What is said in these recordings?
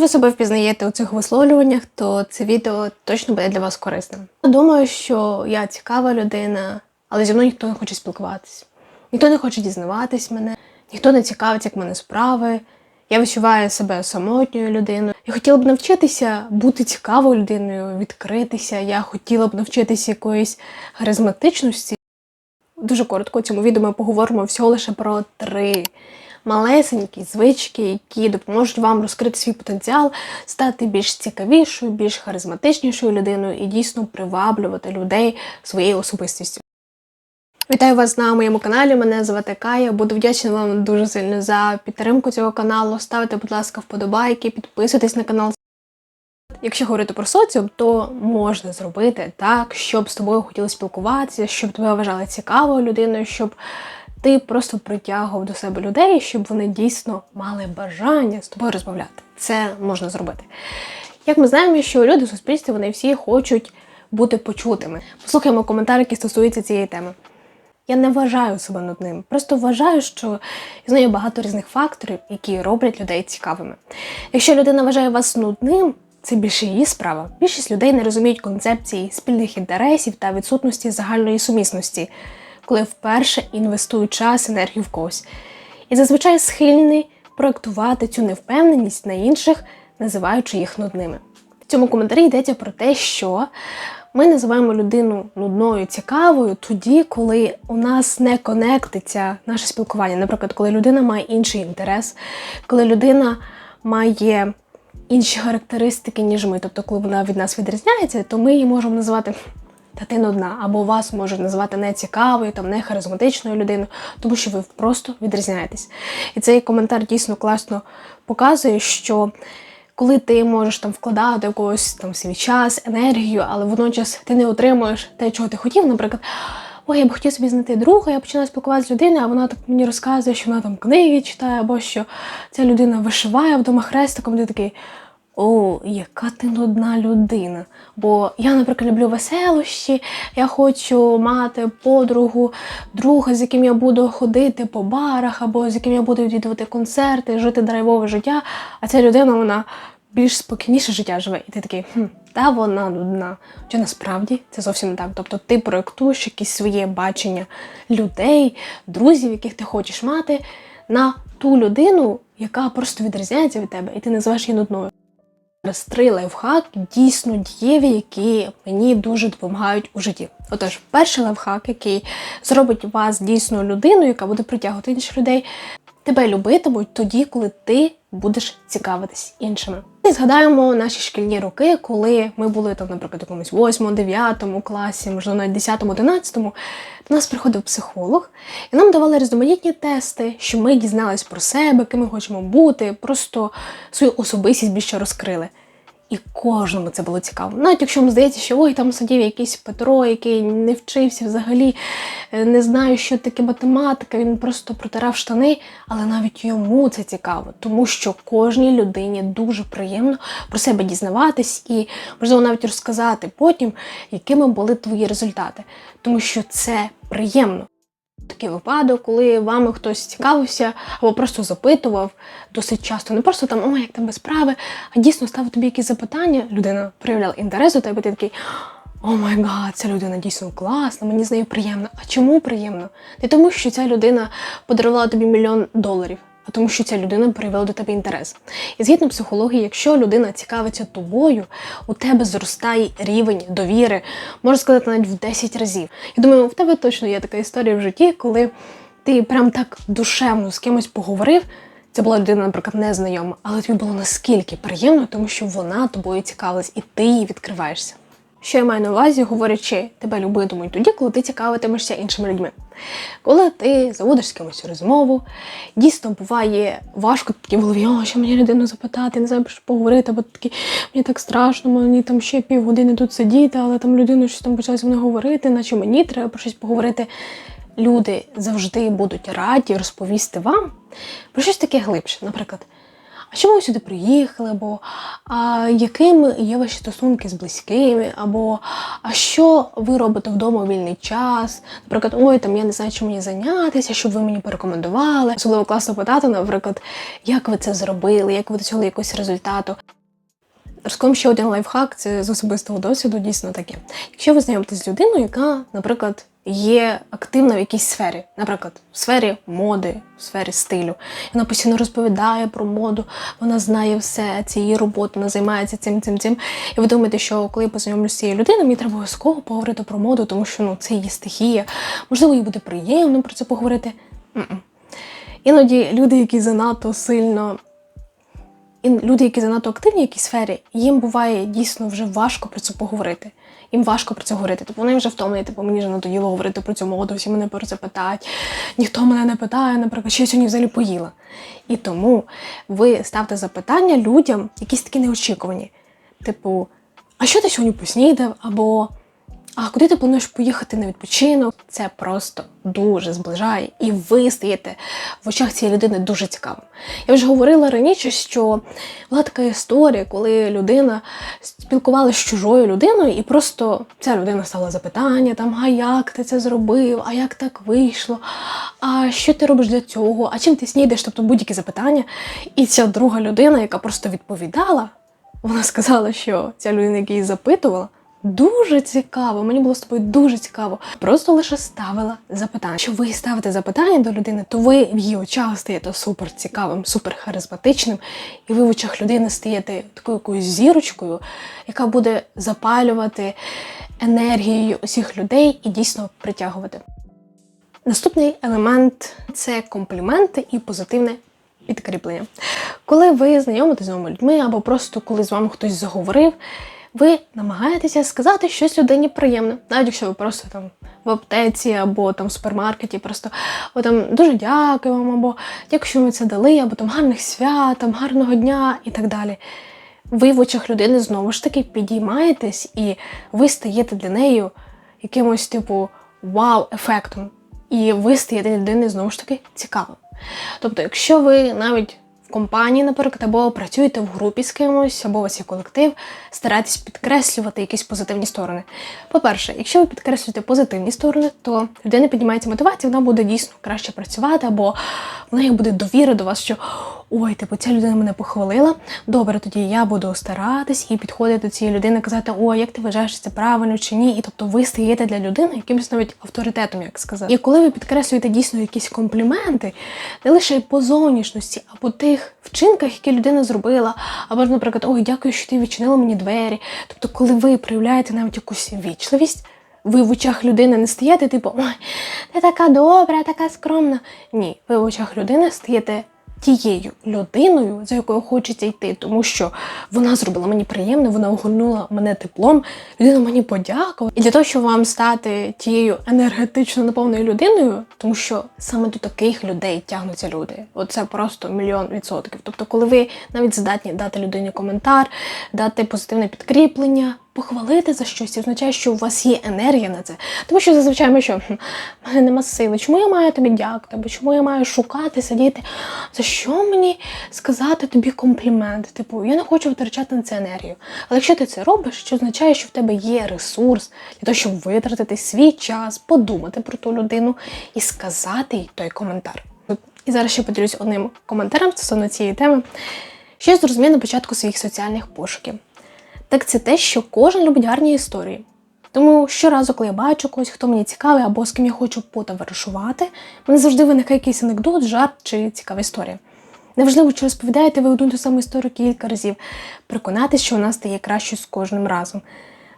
ви себе впізнаєте у цих висловлюваннях, то це відео точно буде для вас корисним. Думаю, що я цікава людина, але зі мною ніхто не хоче спілкуватись. Ніхто не хоче дізнаватись мене, ніхто не цікавиться, як в мене справи. Я відчуваю себе самотньою людиною. Я хотіла б навчитися бути цікавою людиною, відкритися. Я хотіла б навчитися якоїсь харизматичності. Дуже коротко цьому відео ми поговоримо всього лише про три малесенькі звички, які допоможуть вам розкрити свій потенціал, стати більш цікавішою, більш харизматичнішою людиною і дійсно приваблювати людей своєю особистістю. Вітаю вас на моєму каналі. Мене звати Кая. Буду вдячна вам дуже сильно за підтримку цього каналу. Ставте, будь ласка, вподобайки, підписуйтесь на канал. Якщо говорити про соціум, то можна зробити так, щоб з тобою хотіли спілкуватися, щоб тебе вважали цікавою людиною, щоб ти просто притягував до себе людей, щоб вони дійсно мали бажання з тобою розмовляти. Це можна зробити. Як ми знаємо, що люди в суспільстві вони всі хочуть бути почутими. Послухаємо коментар, який стосується цієї теми. Я не вважаю себе нудним. Просто вважаю, що існує багато різних факторів, які роблять людей цікавими. Якщо людина вважає вас нудним, це більше її справа. Більшість людей не розуміють концепції спільних інтересів та відсутності загальної сумісності, коли вперше інвестують час, енергію в когось. І зазвичай схильні проектувати цю невпевненість на інших, називаючи їх нудними. В цьому коментарі йдеться про те, що ми називаємо людину нудною, цікавою тоді, коли у нас не конектиться наше спілкування. Наприклад, коли людина має інший інтерес, коли людина має інші характеристики, ніж ми. Тобто, коли вона від нас відрізняється, то ми її можемо називати та ти нудна, або вас можуть назвати нецікавою, там не харизматичною людиною, тому що ви просто відрізняєтесь. І цей коментар дійсно класно показує, що коли ти можеш там вкладати в когось там свій час, енергію, але водночас ти не отримуєш те, чого ти хотів, наприклад. Ой, я б хотів собі знайти друга, я починаю спілкуватися з людиною, а вона так мені розказує, що вона там книги читає, або що ця людина вишиває вдома хрестиком, ти такий. О, яка ти нудна людина. Бо я, наприклад, люблю веселощі, я хочу мати подругу, друга, з яким я буду ходити по барах, або з яким я буду відвідувати концерти, жити драйвове життя. А ця людина, вона більш спокійніше життя живе. І ти такий, хм, та вона нудна. Хоча насправді це зовсім не так. Тобто ти проєктуєш якесь своє бачення людей, друзів, яких ти хочеш мати, на ту людину, яка просто відрізняється від тебе, і ти називаєш її нудною. Три лайфхаки дійсно дієві, які мені дуже допомагають у житті. Отож, перший лайфхак, який зробить вас дійсно людиною, яка буде притягувати інших людей, тебе любитимуть тоді, коли ти будеш цікавитись іншими. І згадаємо наші шкільні роки, коли ми були там, наприклад, якомусь 8-9 класі, можливо, навіть 10-11, до нас приходив психолог, і нам давали різноманітні тести, що ми дізнались про себе, ким ми хочемо бути, просто свою особистість більше розкрили. І кожному це було цікаво. Навіть якщо вам здається, що ой, там сидів якийсь Петро, який не вчився взагалі, е, не знаю, що таке математика, він просто протирав штани, але навіть йому це цікаво, тому що кожній людині дуже приємно про себе дізнаватись і, можливо, навіть розказати потім, якими були твої результати, тому що це приємно. Такий випадок, коли вами хтось цікавився або просто запитував досить часто, не просто там, о, як там без справи, а дійсно ставив тобі якісь запитання, людина проявляла інтерес до тебе, ти такий. О май гад, ця людина дійсно класна, мені з нею приємно. А чому приємно? Не тому, що ця людина подарувала тобі мільйон доларів, а тому, що ця людина проявила до тебе інтерес. І згідно психології, якщо людина цікавиться тобою, у тебе зростає рівень довіри, можна сказати, навіть в 10 разів. Я думаю, в тебе точно є така історія в житті, коли ти прям так душевно з кимось поговорив. Це була людина, наприклад, незнайома, але тобі було наскільки приємно, тому що вона тобою цікавилась, і ти їй відкриваєшся. Що я маю на увазі, говорячи, тебе любитимуть тоді, коли ти цікавитимешся іншими людьми. Коли ти заводиш з кимось розмову, дійсно буває важко такі в голові, о, що мені людину запитати, не знаю, що поговорити, бо такі, мені так страшно, мені там ще півгодини тут сидіти, але там людина щось там почала зі мною говорити, наче мені треба про щось поговорити. Люди завжди будуть раді розповісти вам про щось таке глибше. Наприклад, а чому ви сюди приїхали? Або а якими є ваші стосунки з близькими, або а що ви робите вдома у вільний час? Наприклад, ой, там я не знаю, чим мені зайнятися, щоб ви мені порекомендували. Особливо класно питати, наприклад, як ви це зробили, як ви досягли якогось результату. Розкажу ще один лайфхак, це з особистого досвіду дійсно таке. Якщо ви знайомитесь з людиною, яка, наприклад, є активна в якійсь сфері, наприклад, в сфері моди, в сфері стилю, вона постійно розповідає про моду, вона знає все, це її робота, вона займається цим, цим, цим. І ви думаєте, що коли я познайомлюся з цією людиною, мені треба обов'язково поговорити про моду, тому що ну, це її стихія. Можливо, їй буде приємно про це поговорити. М-м. Іноді люди, які занадто сильно і люди, які занадто активні в якійсь сфері, їм буває дійсно вже важко про це поговорити. Їм важко про це говорити. Тобто вони вже втомлені, типу мені вже надоїло говорити про цю моду, всі мене про це питають. Ніхто мене не питає, наприклад, що я сьогодні взагалі поїла. І тому ви ставте запитання людям, якісь такі неочікувані. Типу, а що ти сьогодні поснідав? Або а куди ти плануєш поїхати на відпочинок? Це просто дуже зближає, і ви стаєте в очах цієї людини дуже цікавим. Я вже говорила раніше, що була така історія, коли людина спілкувалася з чужою людиною, і просто ця людина стала запитання: там, а як ти це зробив, а як так вийшло? А що ти робиш для цього? А чим ти снідаєш? Тобто будь-які запитання. І ця друга людина, яка просто відповідала, вона сказала, що ця людина, яка її запитувала. Дуже цікаво, мені було з тобою дуже цікаво. Просто лише ставила запитання. Якщо ви ставите запитання до людини, то ви в її очах стаєте супер цікавим, супер харизматичним, і ви в очах людини стаєте такою якоюсь зірочкою, яка буде запалювати енергією усіх людей і дійсно притягувати. Наступний елемент це компліменти і позитивне підкріплення. Коли ви знайомитесь з новими людьми, або просто коли з вами хтось заговорив ви намагаєтеся сказати щось людині приємне, навіть якщо ви просто там в аптеці або там в супермаркеті, просто о, там дуже дякую вам, або дякую, що ви це дали, або там гарних свят, там гарного дня і так далі. Ви в очах людини знову ж таки підіймаєтесь, і ви стаєте для неї якимось типу вау-ефектом. І ви стаєте для людини знову ж таки цікавим. Тобто, якщо ви навіть компанії, наприклад, або працюєте в групі з кимось, або у вас є колектив, старайтесь підкреслювати якісь позитивні сторони. По-перше, якщо ви підкреслюєте позитивні сторони, то людина піднімається мотивація, вона буде дійсно краще працювати, або в неї буде довіра до вас, що ой, типу, ця людина мене похвалила. Добре, тоді я буду старатись і підходити до цієї людини, казати, о, як ти вважаєш, це правильно чи ні. І тобто ви стаєте для людини якимось навіть авторитетом, як сказати. І коли ви підкреслюєте дійсно якісь компліменти, не лише по зовнішності, а по тих вчинках, які людина зробила, або ж, наприклад, ой, дякую, що ти відчинила мені двері. Тобто, коли ви проявляєте навіть якусь вічливість. Ви в очах людини не стаєте, типу, ой, ти така добра, така скромна. Ні, ви в очах людини стаєте тією людиною, за якою хочеться йти, тому що вона зробила мені приємно, вона огорнула мене теплом, людина мені подякувала. І для того, щоб вам стати тією енергетично наповненою людиною, тому що саме до таких людей тягнуться люди. Оце просто мільйон відсотків. Тобто, коли ви навіть здатні дати людині коментар, дати позитивне підкріплення похвалити за щось, означає, що у вас є енергія на це. Тому що зазвичай ми що в мене нема сили. Чому я маю тобі дякувати? Або чому я маю шукати, сидіти? За що мені сказати тобі комплімент? Типу, я не хочу витрачати на це енергію. Але якщо ти це робиш, це означає, що в тебе є ресурс для того, щоб витратити свій час, подумати про ту людину і сказати їй той коментар. І зараз ще поділюсь одним коментарем стосовно цієї теми. Що я зрозумів на початку своїх соціальних пошуків так це те, що кожен любить гарні історії. Тому щоразу, коли я бачу когось, хто мені цікавий або з ким я хочу потоваришувати, мене завжди виникає якийсь анекдот, жарт чи цікава історія. Неважливо, чи розповідаєте ви одну ту саму історію кілька разів, переконатися, що вона стає кращою з кожним разом.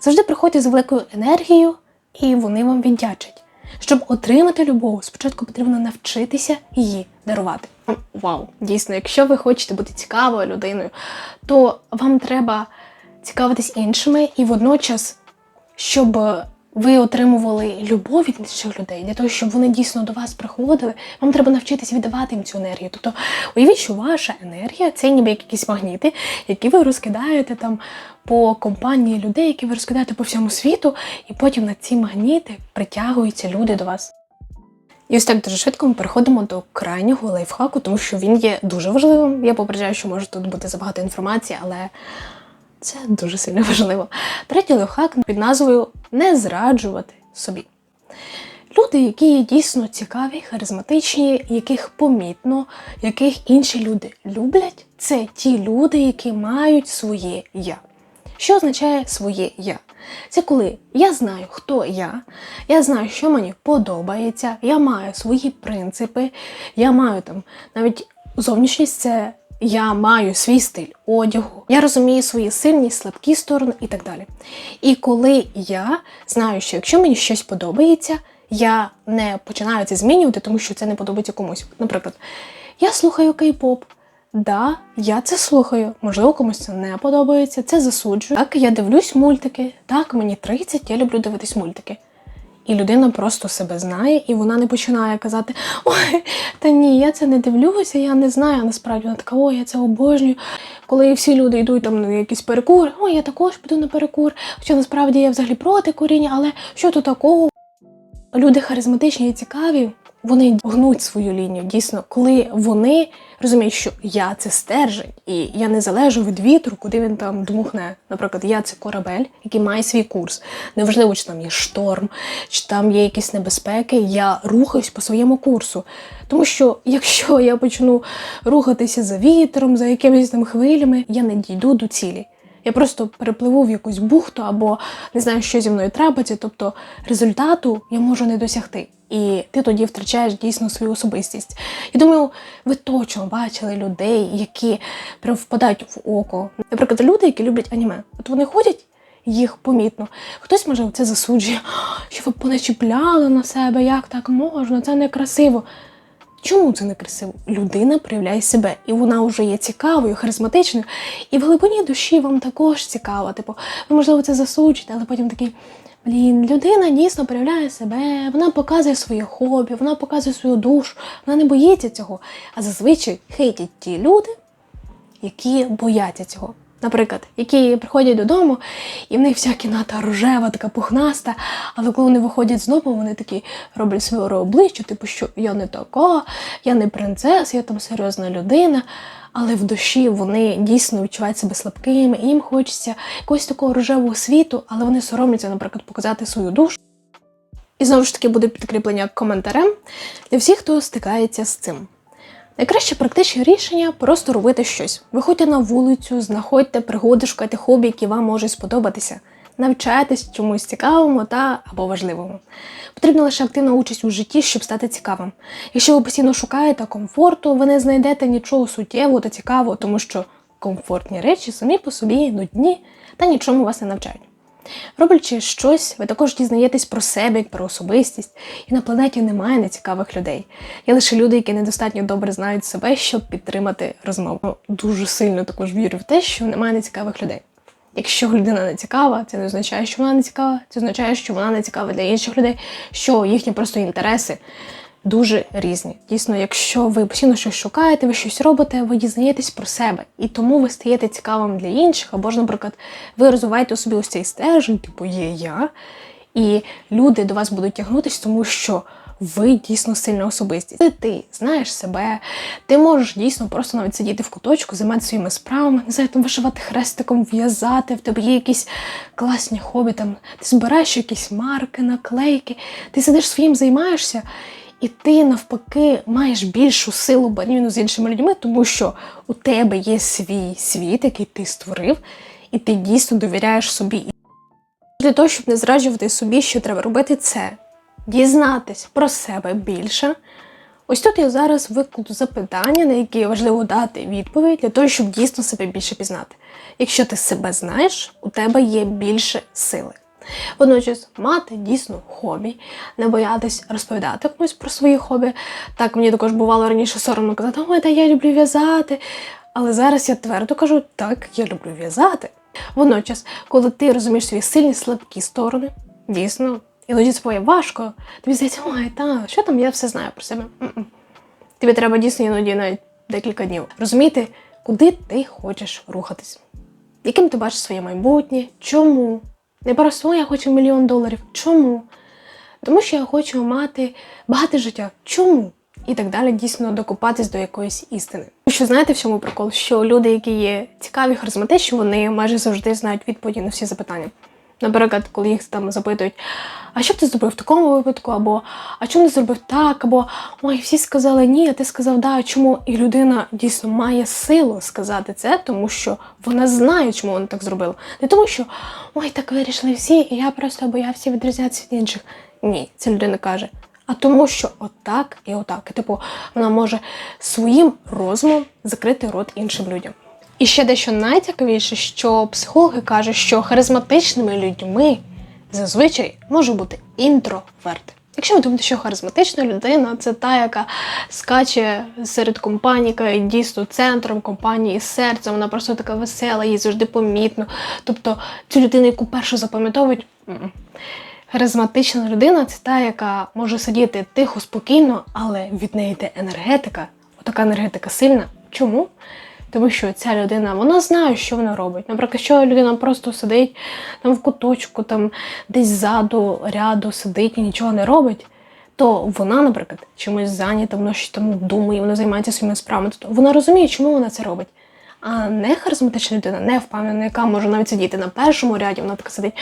Завжди приходьте з великою енергією, і вони вам віддячать. Щоб отримати любов, спочатку потрібно навчитися її дарувати. Вау! Дійсно, якщо ви хочете бути цікавою людиною, то вам треба цікавитись іншими і водночас, щоб ви отримували любов від інших людей, для того, щоб вони дійсно до вас приходили, вам треба навчитись віддавати їм цю енергію. Тобто, уявіть, що ваша енергія це ніби якісь магніти, які ви розкидаєте там по компанії людей, які ви розкидаєте по всьому світу, і потім на ці магніти притягуються люди до вас. І ось так дуже швидко ми переходимо до крайнього лайфхаку, тому що він є дуже важливим. Я попереджаю, що може тут бути забагато інформації, але це дуже сильно важливо. Третій лайфхак під назвою Не зраджувати собі. Люди, які є дійсно цікаві, харизматичні, яких помітно, яких інші люди люблять, це ті люди, які мають своє я. Що означає своє я? Це коли я знаю, хто я, я знаю, що мені подобається, я маю свої принципи, я маю там навіть зовнішність це я маю свій стиль одягу, я розумію свої сильні, слабкі сторони і так далі. І коли я знаю, що якщо мені щось подобається, я не починаю це змінювати, тому що це не подобається комусь. Наприклад, я слухаю кей-поп. Да, я це слухаю. Можливо, комусь це не подобається, це засуджую. Так, я дивлюсь мультики. Так, мені 30, я люблю дивитись мультики. І людина просто себе знає, і вона не починає казати: Ой, та ні, я це не дивлюся, я не знаю. А насправді вона така, ой, я це обожнюю. Коли всі люди йдуть там на якийсь перекур, ой, я також піду на перекур. Хоча насправді я взагалі проти куріння, але що тут такого? Люди харизматичні і цікаві, вони гнуть свою лінію. Дійсно, коли вони розуміють, що я це стержень, і я не залежу від вітру, куди він там дмухне. Наприклад, я це корабель, який має свій курс. Неважливо, чи там є шторм, чи там є якісь небезпеки. Я рухаюсь по своєму курсу. Тому що якщо я почну рухатися за вітром, за якимись там хвилями, я не дійду до цілі. Я просто перепливу в якусь бухту або не знаю, що зі мною трапиться. Тобто результату я можу не досягти. І ти тоді втрачаєш дійсно свою особистість. Я думаю, ви точно бачили людей, які прям впадають в око. Наприклад, люди, які люблять аніме. От вони ходять, їх помітно. Хтось може це засуджує, що ви поначіпляли на себе, як так можна, це некрасиво. Чому це не красиво? Людина проявляє себе, і вона вже є цікавою, харизматичною, і в глибині душі вам також цікаво. Типу, ви можливо це засуджуєте, але потім такий. Блін, людина дійсно проявляє себе, вона показує своє хобі, вона показує свою душу, вона не боїться цього. А зазвичай хейтять ті люди, які бояться цього. Наприклад, які приходять додому, і в них вся кімната рожева, така пухнаста, але коли вони виходять знову, вони такі роблять своє обличчя, типу, що я не така, я не принцеса, я там серйозна людина. Але в душі вони дійсно відчувають себе слабкими, і їм хочеться якогось такого рожевого світу, але вони соромляться, наприклад, показати свою душу. І знову ж таки буде підкріплення коментарем для всіх, хто стикається з цим. Найкраще практичне рішення просто робити щось. Виходьте на вулицю, знаходьте пригоди, шукайте хобі, які вам можуть сподобатися. Навчайтесь чомусь цікавому та або важливому. Потрібна лише активна участь у житті, щоб стати цікавим. Якщо ви постійно шукаєте комфорту, ви не знайдете нічого суттєвого та цікавого, тому що комфортні речі самі по собі нудні та нічому вас не навчають. Роблячи щось, ви також дізнаєтесь про себе, як про особистість, і на планеті немає нецікавих людей. Є лише люди, які недостатньо добре знають себе, щоб підтримати розмову. Дуже сильно також вірю в те, що немає нецікавих людей. Якщо людина не цікава, це не означає, що вона не цікава, це означає, що вона не цікава для інших людей, що їхні просто інтереси дуже різні. Дійсно, якщо ви постійно щось шукаєте, ви щось робите, ви дізнаєтесь про себе, і тому ви стаєте цікавим для інших, або ж, наприклад, ви розвиваєте у собі ось цей стержень, типу є я, і люди до вас будуть тягнутись, тому що. Ви дійсно сильна особистість. Ти, ти знаєш себе, ти можеш дійсно просто навіть сидіти в куточку, займатися своїми справами, не знаю, там вишивати хрестиком, в'язати, в тебе є якісь класні хобі, там ти збираєш якісь марки, наклейки, ти сидиш своїм, займаєшся, і ти навпаки маєш більшу силу порівняно з іншими людьми, тому що у тебе є свій світ, який ти створив, і ти дійсно довіряєш собі. Для того, щоб не зраджувати собі, що треба робити, це дізнатись про себе більше. Ось тут я зараз викладу запитання, на які важливо дати відповідь для того, щоб дійсно себе більше пізнати. Якщо ти себе знаєш, у тебе є більше сили. Водночас мати дійсно хобі, не боятись розповідати комусь про свої хобі. Так мені також бувало раніше соромно казати, ой, та я люблю в'язати. Але зараз я твердо кажу, так, я люблю в'язати. Водночас, коли ти розумієш свої сильні слабкі сторони, дійсно, іноді це буває важко, тобі здається, ой, та, що там, я все знаю про себе. М-м. Тобі треба дійсно іноді навіть декілька днів розуміти, куди ти хочеш рухатись, яким ти бачиш своє майбутнє, чому. Не просто я хочу мільйон доларів. Чому? Тому що я хочу мати багате життя. Чому? І так далі дійсно докопатись до якоїсь істини. Тому Що знаєте, в чому прикол? Що люди, які є цікаві, харизматичні, вони майже завжди знають відповіді на всі запитання. Наприклад, коли їх там запитують, а що б ти зробив в такому випадку, або а чому не зробив так, або ой, всі сказали ні, а ти сказав да. Чому? І людина дійсно має силу сказати це, тому що вона знає, чому вона так зробила. Не тому, що ой, так вирішили всі, і я просто боявся відрізнятися від інших. Ні, ця людина каже. А тому, що отак і отак. І, типу, вона може своїм розумом закрити рот іншим людям. І ще дещо найцікавіше, що психологи кажуть, що харизматичними людьми зазвичай може бути інтроверт. Якщо ви думаєте, що харизматична людина це та, яка скаче серед компанії, яка дійсно центром компанії, серцем, вона просто така весела, їй завжди помітно. Тобто цю людину, яку першу запам'ятовують, харизматична людина це та, яка може сидіти тихо, спокійно, але від неї йде енергетика. Отака енергетика сильна. Чому? Тому що ця людина вона знає, що вона робить. Наприклад, якщо людина просто сидить там в куточку, там десь ззаду ряду сидить і нічого не робить, то вона, наприклад, чимось зайнята, вона щось там думає, вона займається своїми справами. Тобто вона розуміє, чому вона це робить. А не харизматична людина, не впевнена, яка може навіть сидіти на першому ряді, вона така сидить.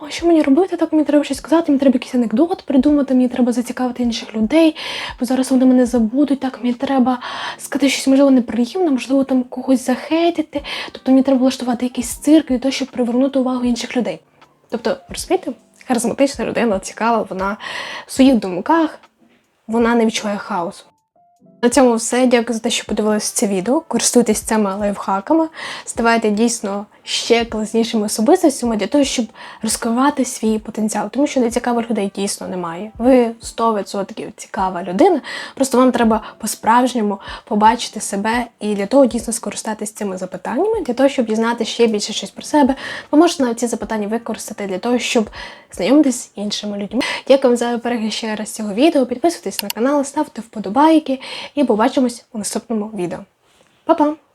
Ой, що мені робити? Так мені треба щось сказати, мені треба якийсь анекдот придумати, мені треба зацікавити інших людей, бо зараз вони мене забудуть. Так мені треба сказати щось можливо неприємне, можливо, там когось захейтити. Тобто мені треба влаштувати якийсь цирк для того, щоб привернути увагу інших людей. Тобто, розумієте, харизматична людина цікава, вона в своїх думках, вона не відчуває хаосу. На цьому все. Дякую за те, що подивилися це відео. Користуйтесь цими лайфхаками, ставайте дійсно ще класнішими особистостями для того, щоб розкривати свій потенціал. Тому що нецікавих людей дійсно немає. Ви 100% цікава людина. Просто вам треба по-справжньому побачити себе і для того дійсно скористатися цими запитаннями, для того, щоб дізнати ще більше щось про себе. Ви можете навіть ці запитання використати для того, щоб знайомитися з іншими людьми. Дякую за перегляд ще раз цього відео. Підписуйтесь на канал, ставте вподобайки і побачимось у наступному відео. Па-па!